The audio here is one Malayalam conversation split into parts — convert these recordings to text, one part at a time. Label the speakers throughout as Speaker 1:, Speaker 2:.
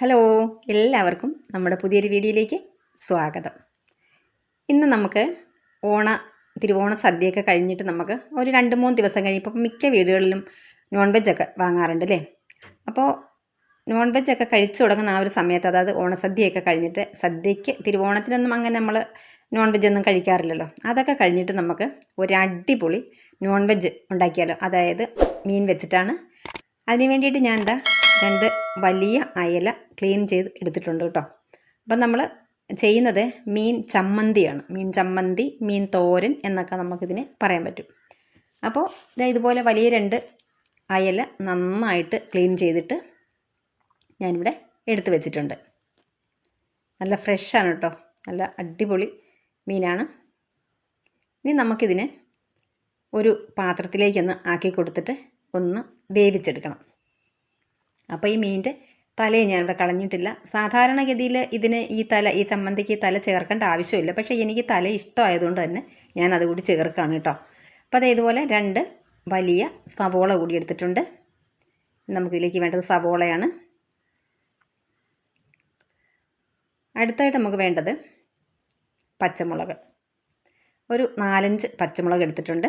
Speaker 1: ഹലോ എല്ലാവർക്കും നമ്മുടെ പുതിയൊരു വീഡിയോയിലേക്ക് സ്വാഗതം. ഇന്ന് നമുക്ക് ഓണ തിരുവോണ സദ്യയൊക്കെ കഴിഞ്ഞിട്ട് നമുക്ക് ഒരു രണ്ട് മൂന്ന് ദിവസം കഴിയുമ്പോൾ മിക്ക വീടുകളിലും നോൺ വെജൊക്കെ വാങ്ങാറുണ്ട് അല്ലേ? അപ്പോൾ നോൺ വെജൊക്കെ കഴിച്ചു തുടങ്ങുന്ന ആ ഒരു സമയത്ത് അതായത് ഓണസദ്യയൊക്കെ കഴിഞ്ഞിട്ട് സദ്യയ്ക്ക് തിരുവോണത്തിനൊന്നും അങ്ങനെ നമ്മൾ നോൺ വെജ് ഒന്നും കഴിക്കാറില്ലല്ലോ. അതൊക്കെ കഴിഞ്ഞിട്ട് നമുക്ക് ഒരു അടിപൊളി നോൺ വെജ് ഉണ്ടാക്കിയാലോ? അതായത് മീൻ വെച്ചിട്ടാണ്. അതിന് വേണ്ടിയിട്ട് ഞാൻ എന്താ രണ്ട് വലിയ അയല ക്ലീൻ ചെയ്ത് എടുത്തിട്ടുണ്ട് കേട്ടോ. അപ്പം നമ്മൾ ചെയ്യുന്നത് മീൻ ചമ്മന്തിയാണ്. മീൻ ചമ്മന്തി മീൻ തോരൻ എന്നൊക്കെ നമുക്കിതിനെ പറയാൻ പറ്റും. അപ്പോൾ ഇതാ ഇതുപോലെ വലിയ രണ്ട് അയല നന്നായിട്ട് ക്ലീൻ ചെയ്തിട്ട് ഞാനിവിടെ എടുത്തു വെച്ചിട്ടുണ്ട്. നല്ല ഫ്രഷാണ് കേട്ടോ. നല്ല അടിപൊളി മീനാണ്. ഇനി നമുക്കിതിനെ ഒരു പാത്രത്തിലേക്കൊന്ന് ആക്കി കൊടുത്തിട്ട് ഒന്ന് വേവിച്ചെടുക്കണം. അപ്പോൾ ഈ മീനിന്റെ തലയെ ഇവിടെ കളഞ്ഞിട്ടില്ല. സാധാരണഗതിയിൽ ഇതിന് ഈ തല ഈ ചമ്മന്തിക്ക് തല ചേർക്കേണ്ട ആവശ്യമില്ല. പക്ഷേ എനിക്ക് തല ഇഷ്ടമായതുകൊണ്ട് തന്നെ ഞാൻ അതുകൂടി ചേർക്കുകയാണ് കേട്ടോ. അപ്പോൾ അത് ഇതുപോലെ രണ്ട് വലിയ സവോള കൂടി എടുത്തിട്ടുണ്ട്. നമുക്കിതിലേക്ക് വേണ്ടത് സവോളയാണ്. അടുത്തായിട്ട് നമുക്ക് വേണ്ടത് പച്ചമുളക്. ഒരു നാലഞ്ച് പച്ചമുളക് എടുത്തിട്ടുണ്ട്.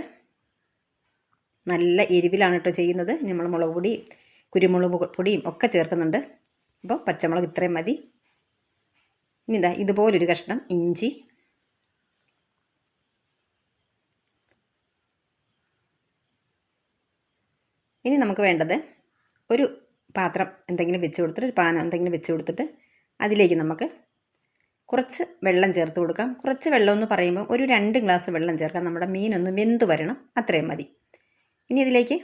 Speaker 1: നല്ല എരിവിലാണ് കേട്ടോ ചെയ്യുന്നത്. നമ്മൾ മുളക് പൊടി കുരുമുളക് പൊടിയും ഒക്കെ ചേർക്കുന്നുണ്ട്. അപ്പോൾ പച്ചമുളക് ഇത്രയും മതി. ഇനി ഇതാ ഇതുപോലൊരു കഷ്ണം ഇഞ്ചി. ഇനി നമുക്ക് വേണ്ടത് ഒരു പാത്രം എന്തെങ്കിലും വെച്ച് കൊടുത്തിട്ട് ഒരു പാനം എന്തെങ്കിലും വെച്ച് കൊടുത്തിട്ട് അതിലേക്ക് നമുക്ക് കുറച്ച് വെള്ളം ചേർത്ത് കൊടുക്കാം. കുറച്ച് വെള്ളം എന്ന് പറയുമ്പോൾ ഒരു രണ്ട് ഗ്ലാസ് വെള്ളം ചേർക്കാം. നമ്മുടെ മീനൊന്ന് വെന്ത് വരണം. അത്രയും മതി. ഇനി ഇതിലേക്ക്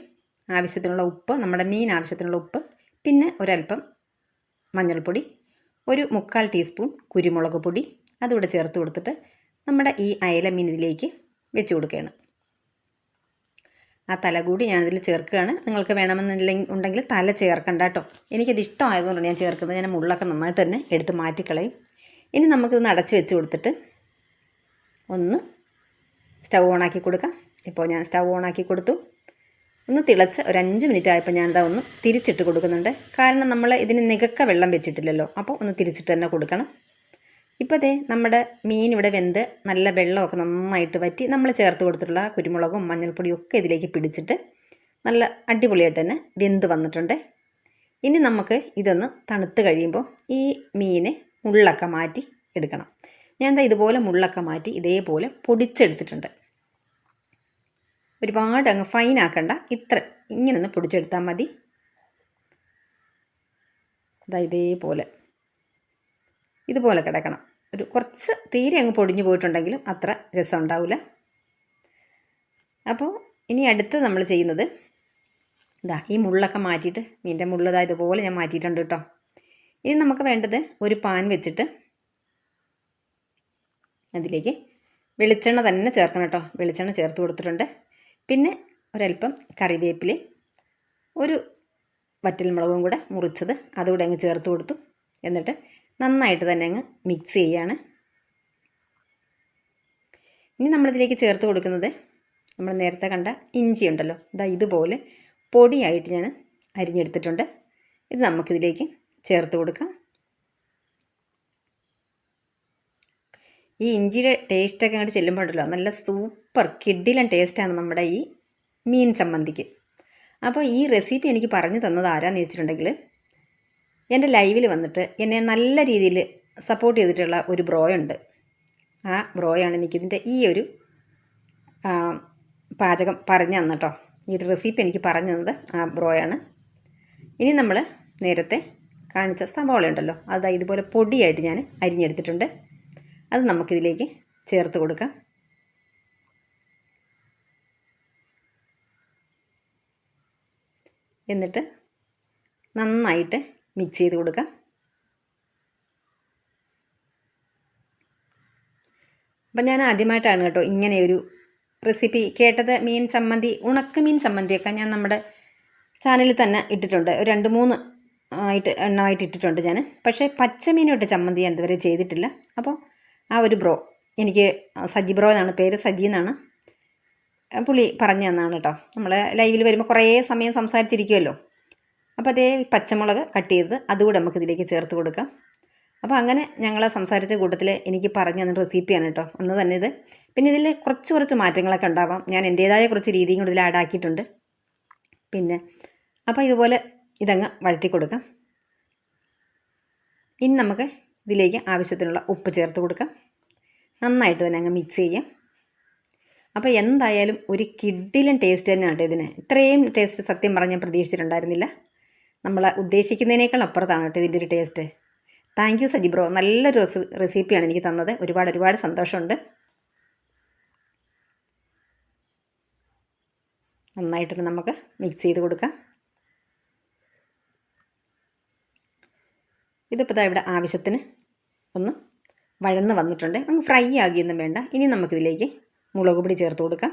Speaker 1: ആവശ്യത്തിനുള്ള ഉപ്പ് നമ്മുടെ മീൻ ആവശ്യത്തിനുള്ള ഉപ്പ് പിന്നെ ഒരല്പം മഞ്ഞൾപ്പൊടി ഒരു മുക്കാൽ ടീസ്പൂൺ കുരുമുളക് പൊടി അതുകൂടെ ചേർത്ത് കൊടുത്തിട്ട് നമ്മുടെ ഈ അയല മീൻ ഇതിലേക്ക് വെച്ച് കൊടുക്കുകയാണ്. ആ തല കൂടി ഞാനിതിൽ ചേർക്കുകയാണ്. നിങ്ങൾക്ക് വേണമെന്നില്ലെങ്കിൽ ഉണ്ടെങ്കിൽ തല ചേർക്കണ്ട കേട്ടോ. എനിക്കത് ഇഷ്ടമായതുകൊണ്ട് ഞാൻ ചേർക്കുന്നത്. ഞാൻ മുള്ളൊക്കെ നന്നായിട്ട് തന്നെ എടുത്ത് മാറ്റിക്കളയും. ഇനി നമുക്കിതൊന്ന് അടച്ച് വെച്ച് കൊടുത്തിട്ട് ഒന്ന് സ്റ്റൗ ഓണാക്കി കൊടുക്കാം. ഇപ്പോൾ ഞാൻ സ്റ്റൗ ഓണാക്കി കൊടുത്തു. ഒന്ന് തിളച്ച് ഒരു അഞ്ച് മിനിറ്റ് ആയപ്പോൾ ഞാൻ എന്താ ഒന്ന് തിരിച്ചിട്ട് കൊടുക്കുന്നുണ്ട്. കാരണം നമ്മൾ ഇതിന് നികക്ക വെള്ളം വെച്ചിട്ടില്ലല്ലോ. അപ്പോൾ ഒന്ന് തിരിച്ചിട്ട് തന്നെ കൊടുക്കണം. ഇപ്പോൾ ദേ നമ്മുടെ മീൻ ഇവിടെ വെന്ത് നല്ല വെള്ളമൊക്കെ നന്നായിട്ട് വറ്റി നമ്മൾ ചേർത്ത് കൊടുത്തിട്ടുള്ള കുരുമുളകും മഞ്ഞൾപ്പൊടിയും ഒക്കെ ഇതിലേക്ക് പിടിച്ചിട്ട് നല്ല അടിപൊളിയായിട്ട് തന്നെ വെന്ത് വന്നിട്ടുണ്ട്. ഇനി നമുക്ക് ഇതൊന്ന് തണുത്ത് കഴിയുമ്പോൾ ഈ മീന് മുള്ളൊക്കെ മാറ്റി എടുക്കണം. ഞാൻ ഇതുപോലെ മുള്ളൊക്കെ മാറ്റി ഇതേപോലെ പൊടിച്ചെടുത്തിട്ടുണ്ട്. ഒരുപാട് അങ്ങ് ഫൈൻ ആക്കണ്ട. ഇത്ര. ഇങ്ങനെ ഒന്ന് പൊടിച്ചെടുത്താൽ മതി. അതാ ഇതേപോലെ. ഇതുപോലെ കിടക്കണം. ഒരു കുറച്ച് തീരെ അങ്ങ് പൊടിഞ്ഞു പോയിട്ടുണ്ടെങ്കിലും അത്ര രസം ഉണ്ടാവില്ല അപ്പോൾ ഇനി അടുത്ത് നമ്മൾ ചെയ്യുന്നത് ഇതാ ഈ മുള്ളൊക്കെ മാറ്റിയിട്ട് മീന്റെ മുള്ളതാ ഇതുപോലെ ഞാൻ മാറ്റിയിട്ടുണ്ട് കേട്ടോ. ഇനി നമുക്ക് വേണ്ടത് ഒരു പാൻ വെച്ചിട്ട് അതിലേക്ക് വെളിച്ചെണ്ണ തന്നെ ചേർക്കണം കേട്ടോ. വെളിച്ചെണ്ണ ചേർത്ത് കൊടുത്തിട്ടുണ്ട്. പിന്നെ ഒരല്പം കറിവേപ്പില ഒരു വറ്റൽമുളകും കൂടെ മുറിച്ചത് അതുകൂടെ അങ്ങ് ചേർത്ത് കൊടുത്തു. എന്നിട്ട് നന്നായിട്ട് തന്നെ അങ്ങ് മിക്സ് ചെയ്യാണ്. ഇനി നമ്മളിതിലേക്ക് ചേർത്ത് കൊടുക്കുന്നത് നമ്മൾ നേരത്തെ കണ്ട ഇഞ്ചി ഉണ്ടല്ലോ. ഇതാ ഇതുപോലെ പൊടിയായിട്ട് ഞാൻ അരിഞ്ഞെടുത്തിട്ടുണ്ട്. ഇത് നമുക്കിതിലേക്ക് ചേർത്ത് കൊടുക്കാം. ഈ ഇഞ്ചിയുടെ ടേസ്റ്റൊക്കെ അങ്ങോട്ട് ചെല്ലുമ്പോഴല്ലോ നല്ല സൂപ്പർ കിഡിലൻ ടേസ്റ്റാണ് നമ്മുടെ ഈ മീൻ ചമ്മന്തിക്ക്. അപ്പോൾ ഈ റെസിപ്പി എനിക്ക് പറഞ്ഞു തന്നത് ആരാന്ന് ചോദിച്ചിട്ടുണ്ടെങ്കിൽ എന്റെ ലൈവിൽ വന്നിട്ട് എന്നെ നല്ല രീതിയിൽ സപ്പോർട്ട് ചെയ്തിട്ടുള്ള ഒരു ബ്രോയുണ്ട് ആ ബ്രോയാണ് എനിക്കിതിന്റെ ഈ ഒരു പാചകം പറഞ്ഞു തന്നു ഈ ഒരു റെസിപ്പി എനിക്ക് പറഞ്ഞു തന്നത് ആ ബ്രോയാണ് ഇനി നമ്മൾ നേരത്തെ കാണിച്ച സവാള ഉണ്ടല്ലോ. അത് ഇതുപോലെ പൊടിയായിട്ട് ഞാൻ അരിഞ്ഞെടുത്തിട്ടുണ്ട്. അത് നമുക്കിതിലേക്ക് ചേർത്ത് കൊടുക്കാം. എന്നിട്ട് നന്നായിട്ട് മിക്സ് ചെയ്ത് കൊടുക്കാം. അപ്പം ഞാൻ ആദ്യമായിട്ടാണ് കേട്ടോ ഇങ്ങനെ ഒരു റെസിപ്പി കേട്ടത്. മീൻ ചമ്മന്തി ഉണക്ക മീൻ ചമ്മന്തിയൊക്കെ ഞാൻ നമ്മുടെ ചാനലിൽ തന്നെ ഇട്ടിട്ടുണ്ട്. ഒരു രണ്ട് മൂന്ന് ആയിട്ട് എണ്ണമായിട്ട് ഇട്ടിട്ടുണ്ട് ഞാൻ. പക്ഷേ പച്ചമീനോട്ട് ചമ്മന്തി ഞാൻ ഇതുവരെ ചെയ്തിട്ടില്ല. അപ്പോൾ ആ ഒരു ബ്രോ. എനിക്ക് സജി ബ്രോ എന്നാണ് പേര്. സജി എന്നാണ്. പുള്ളി പറഞ്ഞു തന്നാണ് കേട്ടോ. നമ്മൾ ലൈവിൽ വരുമ്പോൾ കുറേ സമയം സംസാരിച്ചിരിക്കുമല്ലോ അപ്പോൾ അതേ പച്ചമുളക് കട്ട് ചെയ്ത് അതുകൂടെ നമുക്ക് ഇതിലേക്ക് ചേർത്ത് കൊടുക്കാം. അപ്പോൾ അങ്ങനെ ഞങ്ങൾ സംസാരിച്ച കൂട്ടത്തിൽ എനിക്ക് പറഞ്ഞു തന്ന റെസിപ്പിയാണ് കേട്ടോ. ഒന്ന് തന്നെ ഇത്. പിന്നെ ഇതിൽ കുറച്ച് കുറച്ച് മാറ്റങ്ങളൊക്കെ ഉണ്ടാവാം. ഞാൻ എന്റേതായ കുറച്ച് രീതിയും കൂടി ഇതിൽ ആഡ് ആക്കിയിട്ടുണ്ട്. പിന്നെ അപ്പോൾ ഇതുപോലെ ഇതങ്ങ് വഴറ്റി കൊടുക്കാം. ഇനി നമുക്ക് ഇതിലേക്ക് ആവശ്യത്തിനുള്ള ഉപ്പ് ചേർത്ത് കൊടുക്കാം നന്നായിട്ട് തന്നെ അങ്ങ് മിക്സ് ചെയ്യാം അപ്പോൾ എന്തായാലും ഒരു കിഡിലും ടേസ്റ്റ് തന്നെയാണ് ഇതിന്. ഇത്രയും ടേസ്റ്റ് സത്യം പറഞ്ഞ് ഞാൻ പ്രതീക്ഷിച്ചിട്ടുണ്ടായിരുന്നില്ല. നമ്മൾ ഉദ്ദേശിക്കുന്നതിനേക്കാൾ അപ്പുറത്താണ് കേട്ടോ ഇതിന്റെ ഒരു taste thank you Saji bro നല്ലൊരു റെസിപ്പിയാണ് എനിക്ക് തന്നത്. ഒരുപാട് ഒരുപാട് സന്തോഷമുണ്ട്. നന്നായിട്ട് നമുക്ക് മിക്സ് ചെയ്ത് കൊടുക്കാം. ഇതിപ്പോൾ ഇവിടെ ആവശ്യത്തിന് ഒന്ന് വഴന്ന് വന്നിട്ടുണ്ട്. അങ്ങ് ഫ്രൈ ആകിയൊന്നും വേണ്ട. ഇനി നമുക്കിതിലേക്ക് മുളക് പൊടി ചേർത്ത് കൊടുക്കാം.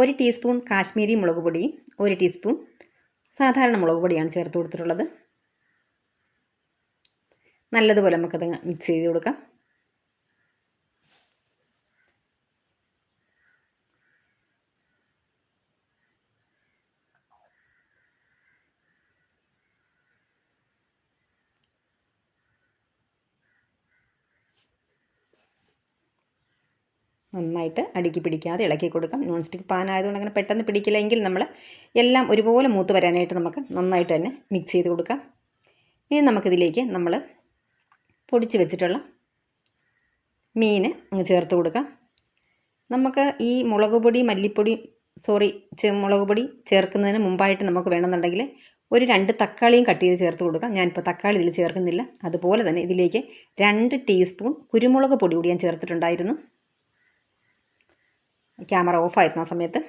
Speaker 1: ഒരു ടീസ്പൂൺ കാശ്മീരി മുളക് പൊടിയും ഒരു ടീസ്പൂൺ സാധാരണ മുളക് പൊടിയാണ് ചേർത്ത് കൊടുത്തിട്ടുള്ളത്. നല്ലതുപോലെ നമുക്കത് മിക്സ് ചെയ്ത് കൊടുക്കാം. നന്നായിട്ട് അടുക്കി പിടിക്കാതെ ഇളക്കി കൊടുക്കാം. നോൺ സ്റ്റിക്ക് പാൻ ആയതുകൊണ്ട് അങ്ങനെ പെട്ടെന്ന് പിടിക്കില്ലെങ്കിൽ നമ്മൾ എല്ലാം ഒരുപോലെ മൂത്ത് വരാനായിട്ട് നമുക്ക് നന്നായിട്ട് തന്നെ മിക്സ് ചെയ്ത് കൊടുക്കാം. ഇനി നമുക്കിതിലേക്ക് നമ്മൾ പൊടിച്ച് വെച്ചിട്ടുള്ള മീൻ അങ്ങ് ചേർത്ത് കൊടുക്കാം. നമുക്ക് ഈ മുളക് പൊടി മല്ലിപ്പൊടി സോറി മുളക് പൊടി ചേർക്കുന്നതിന് മുമ്പായിട്ട് നമുക്ക് വേണമെന്നുണ്ടെങ്കിൽ ഒരു രണ്ട് തക്കാളിയും കട്ട് ചെയ്ത് ചേർത്ത് കൊടുക്കാം. ഞാനിപ്പോൾ തക്കാളി ഇതിൽ ചേർക്കുന്നില്ല. അതുപോലെ തന്നെ ഇതിലേക്ക് രണ്ട് ടീസ്പൂൺ കുരുമുളക് പൊടി കൂടി ഞാൻ ചേർത്തിട്ടുണ്ടായിരുന്നു. ക്യാമറ ഓഫായിരുന്നു ആ സമയത്ത്.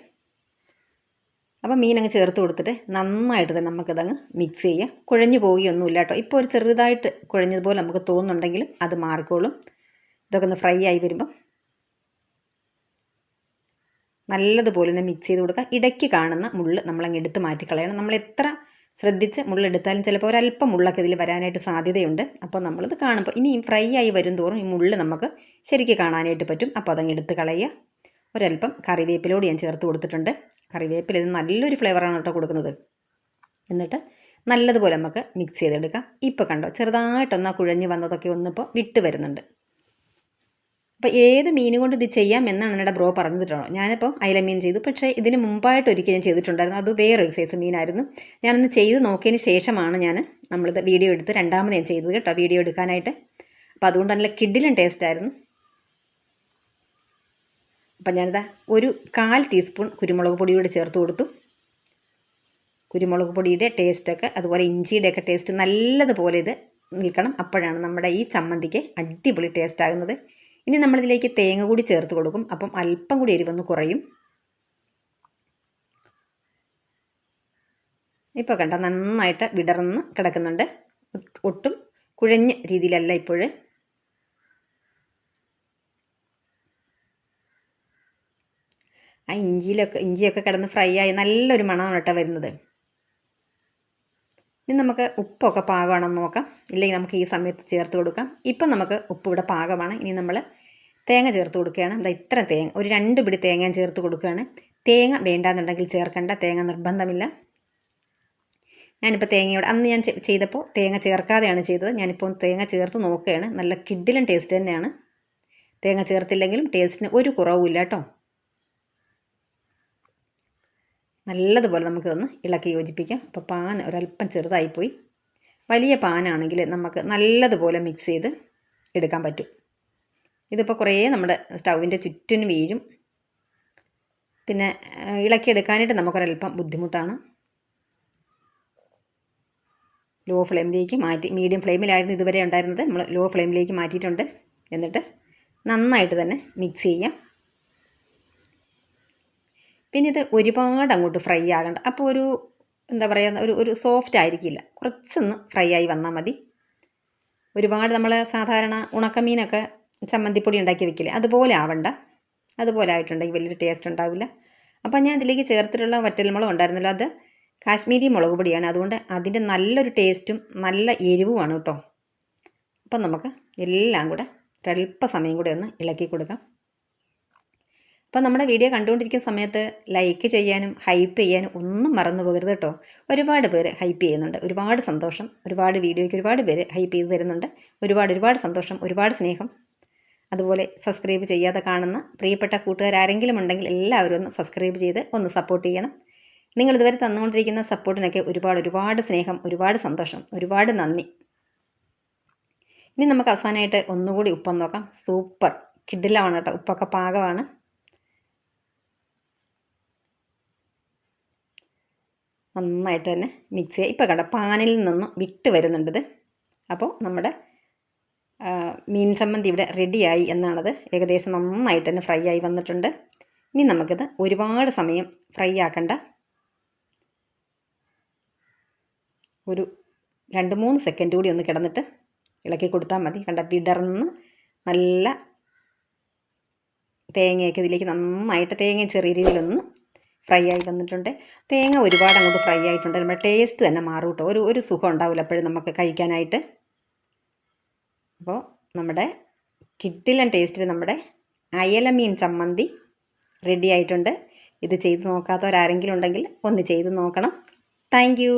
Speaker 1: അപ്പോൾ മീനങ്ങ് ചേർത്ത് കൊടുത്തിട്ട് നന്നായിട്ട് തന്നെ നമുക്കിതങ്ങ് മിക്സ് ചെയ്യാം. കുഴഞ്ഞു പോവുകയൊന്നുമില്ല കേട്ടോ. ഇപ്പോൾ ഒരു ചെറുതായിട്ട് കുഴഞ്ഞതുപോലെ നമുക്ക് തോന്നുന്നുണ്ടെങ്കിലും അത് മാറിക്കോളും. ഇതൊക്കെ ഒന്ന് ഫ്രൈ ആയി വരുമ്പം. നല്ലതുപോലെ തന്നെ മിക്സ് ചെയ്ത് കൊടുക്കുക ഇടയ്ക്ക് കാണുന്ന മുള്ള് നമ്മളങ്ങ് എടുത്ത് മാറ്റിക്കളയണം നമ്മൾ എത്ര ശ്രദ്ധിച്ച് മുള്ളെടുത്താലും ചിലപ്പോൾ ഒരല്പം മുള്ളൊക്കെ ഇതിൽ വരാനായിട്ട് സാധ്യതയുണ്ട്. അപ്പോൾ നമ്മളിത് കാണുമ്പോൾ ഇനി ഫ്രൈ ആയി വരും തോറും ഈ മുള്ള് നമുക്ക് ശരിക്ക് കാണാനായിട്ട് പറ്റും. അപ്പോൾ അതങ്ങ് എടുത്ത് കളയുക. ഒരല്പം കറിവേപ്പിലോട് ഞാൻ ചേർത്ത് കൊടുത്തിട്ടുണ്ട്. കറിവേപ്പില ഇത് നല്ലൊരു ഫ്ലേവറാണ് കേട്ടോ കൊടുക്കുന്നത്. എന്നിട്ട് നല്ലതുപോലെ നമുക്ക് മിക്സ് ചെയ്തെടുക്കാം. ഇപ്പോൾ കണ്ടോ ചെറുതായിട്ടൊന്ന് ആ കുഴഞ്ഞ് വന്നതൊക്കെ ഒന്നിപ്പോൾ വിട്ട് വരുന്നുണ്ട്. അപ്പോൾ ഏത് മീൻ കൊണ്ട് ഇത് ചെയ്യാം എന്നാണ് എന്റെ ബ്രോ പറഞ്ഞിട്ടുണ്ടോ ഞാനിപ്പോൾ അയലമീൻ ചെയ്തു. പക്ഷേ ഇതിന് മുമ്പായിട്ട് ഒരിക്കൽ ഞാൻ ചെയ്തിട്ടുണ്ടായിരുന്നു. അത് വേറൊരു സൈസ് മീനായിരുന്നു. ഞാനൊന്ന് ചെയ്ത് നോക്കിയതിന് ശേഷമാണ് ഞാൻ നമ്മളിത് വീഡിയോ എടുത്ത് രണ്ടാമത് ഞാൻ ചെയ്തത് കേട്ടോ വീഡിയോ എടുക്കാനായിട്ട്. അപ്പോൾ അതുകൊണ്ട് നല്ല കിഡിലും ടേസ്റ്റ് ആയിരുന്നു. അപ്പം ഞാനിതാ ഒരു കാൽ ടീസ്പൂൺ കുരുമുളക് പൊടി കൂടി ചേർത്ത് കൊടുത്തു. കുരുമുളക് പൊടിയുടെ ടേസ്റ്റൊക്കെ അതുപോലെ ഇഞ്ചിയുടെയൊക്കെ ടേസ്റ്റ് നല്ലതുപോലെ ഇത് നിൽക്കണം. അപ്പോഴാണ് നമ്മുടെ ഈ ചമ്മന്തിക്ക് അടിപൊളി ടേസ്റ്റ് ആകുന്നത് ഇനി നമ്മളിതിലേക്ക് തേങ്ങ കൂടി ചേർത്ത് കൊടുക്കും. അപ്പം അല്പം കൂടി എരിവൊന്ന് കുറയും. ഇപ്പോൾ കണ്ട നന്നായിട്ട് വിടർന്ന് കിടക്കുന്നുണ്ട്. ഒട്ടും കുഴഞ്ഞ രീതിയിലല്ല ഇപ്പോഴ്. ആ ഇഞ്ചിയിലൊക്കെ ഇഞ്ചിയൊക്കെ കിടന്ന് ഫ്രൈ ആയി നല്ലൊരു മണമാണ് കേട്ടോ വരുന്നത്. ഇനി നമുക്ക് ഉപ്പൊക്കെ പാകമാണെന്ന് നോക്കാം. ഇല്ലെങ്കിൽ നമുക്ക് ഈ സമയത്ത് ചേർത്ത് കൊടുക്കാം. ഇപ്പം നമുക്ക് ഉപ്പ് ഇവിടെ പാകമാണ്. ഇനി നമ്മൾ തേങ്ങ ചേർത്ത് കൊടുക്കുകയാണ്. എന്താ ഇത്ര തേങ്ങ ഒരു രണ്ട് പിടി തേങ്ങ ചേർത്ത് കൊടുക്കുകയാണ്. തേങ്ങ വേണ്ടാന്നുണ്ടെങ്കിൽ ചേർക്കേണ്ട. തേങ്ങ നിർബന്ധമില്ല. ഞാനിപ്പോൾ തേങ്ങയോട് അന്ന് ഞാൻ ചെയ്തപ്പോൾ തേങ്ങ ചേർക്കാതെയാണ് ചെയ്തത്. ഞാനിപ്പോൾ തേങ്ങ ചേർത്ത് നോക്കുകയാണ്. നല്ല കിഡിലും ടേസ്റ്റ് തന്നെയാണ്. തേങ്ങ ചേർത്തില്ലെങ്കിലും ടേസ്റ്റിന് ഒരു കുറവുമില്ല കേട്ടോ. നല്ലതുപോലെ നമുക്കിതൊന്ന് ഇളക്കി യോജിപ്പിക്കാം. അപ്പോൾ പാൻ ഒരല്പം ചെറുതായിപ്പോയി. വലിയ പാനാണെങ്കിൽ നമുക്ക് നല്ലതുപോലെ മിക്സ് ചെയ്ത് എടുക്കാൻ പറ്റും. ഇതിപ്പോൾ കുറേ നമ്മുടെ സ്റ്റൗവിന്റെ ചുറ്റിനും വീഴും. പിന്നെ ഇളക്കി ഇളക്കിയെടുക്കാനായിട്ട് നമുക്കൊരല്പം ബുദ്ധിമുട്ടാണ്. ലോ ഫ്ലെയിമിലേക്ക് മാറ്റി മീഡിയം ഫ്ലെയിമിലായിരുന്നു ഇതുവരെ ഉണ്ടായിരുന്നത്. നമ്മൾ ലോ ഫ്ലെയിമിലേക്ക് മാറ്റിയിട്ടുണ്ട്. എന്നിട്ട് നന്നായിട്ട് തന്നെ മിക്സ് ചെയ്യാം. പിന്നെ ഇത് ഒരുപാട് അങ്ങോട്ട് ഫ്രൈ ആകണ്ട. അപ്പോൾ ഒരു എന്താ പറയുക ഒരു ഒരു സോഫ്റ്റ് ആയിരിക്കില്ല. കുറച്ചൊന്ന് ഫ്രൈ ആയി വന്നാൽ മതി. ഒരുപാട് നമ്മൾ സാധാരണ ഉണക്കമീനൊക്കെ ചമ്മന്തിപ്പൊടി ഉണ്ടാക്കി വെക്കില്ലേ അതുപോലെ ആവണ്ട. അതുപോലെ ആയിട്ടുണ്ടെങ്കിൽ വലിയൊരു ടേസ്റ്റ് ഉണ്ടാവില്ല. അപ്പോൾ ഞാൻ അതിലേക്ക് ചേർത്തിട്ടുള്ള വറ്റൽമുളക് ഉണ്ടായിരുന്നല്ലോ അത് കാശ്മീരി മുളക് പൊടിയാണ്. അതുകൊണ്ട് അതിന്റെ നല്ലൊരു ടേസ്റ്റും നല്ല എരിവുമാണ് കേട്ടോ. അപ്പം നമുക്ക് എല്ലാം കൂടെ ഒരല്പ സമയം കൂടെ ഒന്ന് ഇളക്കി കൊടുക്കാം. അപ്പോൾ നമ്മുടെ വീഡിയോ കണ്ടുകൊണ്ടിരിക്കുന്ന സമയത്ത് ലൈക്ക് ചെയ്യാനും ഹൈപ്പ് ചെയ്യാനും ഒന്നും മറന്നു പോകരുത് കേട്ടോ. ഒരുപാട് പേര് ഹൈപ്പ് ചെയ്യുന്നുണ്ട്. ഒരുപാട് സന്തോഷം ഒരുപാട് വീഡിയോയ്ക്ക് ഒരുപാട് പേര് ഹൈപ്പ് ചെയ്ത് തരുന്നുണ്ട്. ഒരുപാട് ഒരുപാട് സന്തോഷം ഒരുപാട് സ്നേഹം. അതുപോലെ സബ്സ്ക്രൈബ് ചെയ്യാതെ കാണുന്ന പ്രിയപ്പെട്ട കൂട്ടുകാർ ആരെങ്കിലും ഉണ്ടെങ്കിൽ എല്ലാവരും ഒന്ന് സബ്സ്ക്രൈബ് ചെയ്ത് ഒന്ന് സപ്പോർട്ട് ചെയ്യണം. നിങ്ങൾ ഇതുവരെ തന്നുകൊണ്ടിരിക്കുന്ന സപ്പോർട്ടിനൊക്കെ ഒരുപാട് ഒരുപാട് സ്നേഹം ഒരുപാട് സന്തോഷം ഒരുപാട് നന്ദി. ഇനി നമുക്ക് അവസാനമായിട്ട് ഒന്നുകൂടി ഉപ്പം നോക്കാം. സൂപ്പർ കിഡിലാണ് കേട്ടോ. ഉപ്പൊക്കെ പാകമാണ്. നന്നായിട്ട് തന്നെ മിക്സ് ചെയ്യുക. ഇപ്പോൾ കണ്ട പാനിൽ നിന്നും വിട്ട് വരുന്നുണ്ടത്. അപ്പോൾ നമ്മുടെ മീൻ ചമ്മന്തി ഇവിടെ റെഡിയായി എന്നാണത്. ഏകദേശം നന്നായിട്ട് തന്നെ ഫ്രൈ ആയി വന്നിട്ടുണ്ട്. ഇനി നമുക്കിത് ഒരുപാട് സമയം ഫ്രൈ ആക്കണ്ട. ഒരു രണ്ട് മൂന്ന് സെക്കൻഡ് കൂടി ഒന്ന് കിടന്നിട്ട് ഇളക്കി കൊടുത്താൽ മതി. കണ്ട വിടർന്ന് നല്ല തേങ്ങയൊക്കെ ഇതിലേക്ക് നന്നായിട്ട് തേങ്ങ ചെറിയ രീതിയിലൊന്ന് ഫ്രൈ ആയി വന്നിട്ടുണ്ട്. തേങ്ങ ഒരുപാട് അങ്ങോട്ട് ഫ്രൈ ആയിട്ടുണ്ട്. നമ്മുടെ ടേസ്റ്റ് തന്നെ മാറും കേട്ടോ. ഒരു ഒരു സുഖം ഉണ്ടാവില്ല എപ്പോഴും നമുക്ക് കഴിക്കാനായിട്ട്. അപ്പോൾ നമ്മുടെ കിട്ടിലൻ ടേസ്റ്റിൽ നമ്മുടെ അയലമീൻ ചമ്മന്തി റെഡി ആയിട്ടുണ്ട്. ഇത് ചെയ്ത് നോക്കാത്തവരാരെങ്കിലും ഉണ്ടെങ്കിൽ ഒന്ന് ചെയ്ത് നോക്കണം. താങ്ക്